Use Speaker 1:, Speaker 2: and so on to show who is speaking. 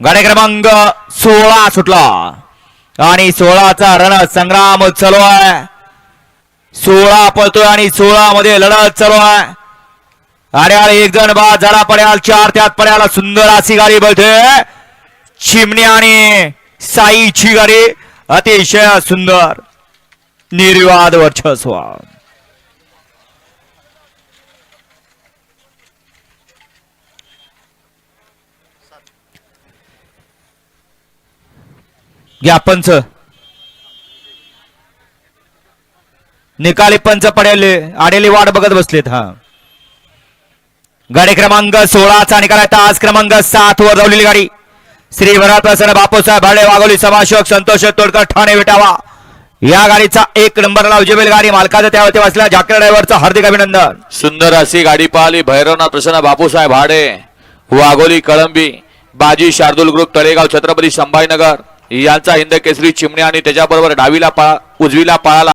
Speaker 1: गाडी क्रमांक सोळा सुटला. आणि सोळाचा रण संग्राम चालू आहे. सोळा पळतोय आणि सोळा मध्ये लढत चालू आहे. अरे एक जण बाद झाला पड्याल चार त्यात पड्याला सुंदर अशी गाडी बळते चिमणी आणि साईची गाडी. अतिशय सुंदर निर्वाद वर्चस्व. घ्या निकाली पंच पडेले आडेली वाट बघत बसलेत हा. गाडी क्रमांक सोळाचा निकाल आहे. तास क्रमांक सात वर धावलेली गाडी. श्री वरात प्रसन्न बापूसाहेब भाडे वाघोली समाशोक संतोष तोडकर ठाणे विटावा. या गाडीचा एक नंबरला उजेबेल गाडी. मालकाचा त्यावरती बसल्या जाकर ड्रायव्हरचं हार्दिक अभिनंदन.
Speaker 2: सुंदर अशी गाडी पाहिली. भैरवनाथ प्रसन्न बापूसाहेब भाडे वाघोली कळंबी बाजी शार्दूल ग्रुप तळेगाव छत्रपती संभाजीनगर. यांचा हिंद केसरी चिमणे आणि त्याच्याबरोबर डावीला पाळा उजवीला पाळाला.